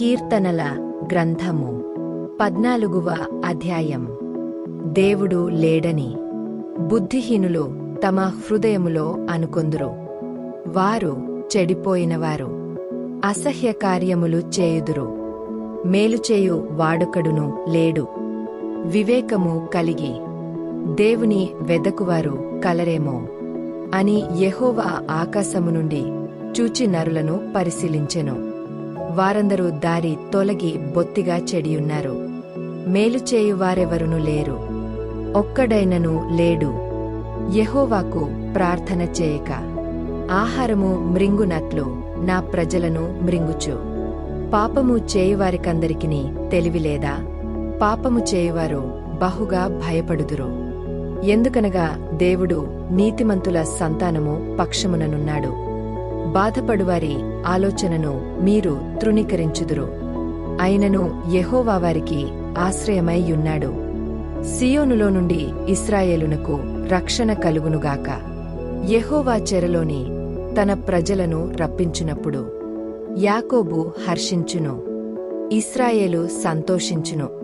కీర్తనల గ్రంథము పద్నాలుగువ అధ్యాయం. దేవుడు లేడని బుద్ధిహీనులు తమ హృదయములో అనుకొందురు. వారు చెడిపోయినవారు. అసహ్య కార్యములు చేయుదురు మేలుచేయు వాడుకడును లేడు. వివేకము కలిగి దేవుని వెదకువారు కలరేమో అని యెహోవా ఆకాశము నుండి చూచి నరులను పరిశీలించెను. వారందరూ దారి తొలగి బొత్తిగా చెడియున్నారు. మేలుచేయు వారెవరును లేరు. ఒక్కడైనను లేడు. యహోవాకు ప్రార్థన చేయక. ఆహారము మృంగునట్లు నా ప్రజలను మృంగుచు. పాపము చేయువారికందరికిని తెలివిలేదా? పాపము చేయువారు బహుగా భయపడుదురు. ఎందుకనగా దేవుడు నీతిమంతుల సంతానము పక్షముననున్నాడు. బాధపడువారి ఆలోచనను మీరు తృణీకరించుదురు. అయినను యహోవావారికి వారికి సియోనులో నుండి ఇస్రాయేలునకు రక్షణ కలుగునుగాక. యహోవా చెరలోని తన ప్రజలను రప్పించునప్పుడు యాకోబు హర్షించును. ఇస్రాయేలు సంతోషించును.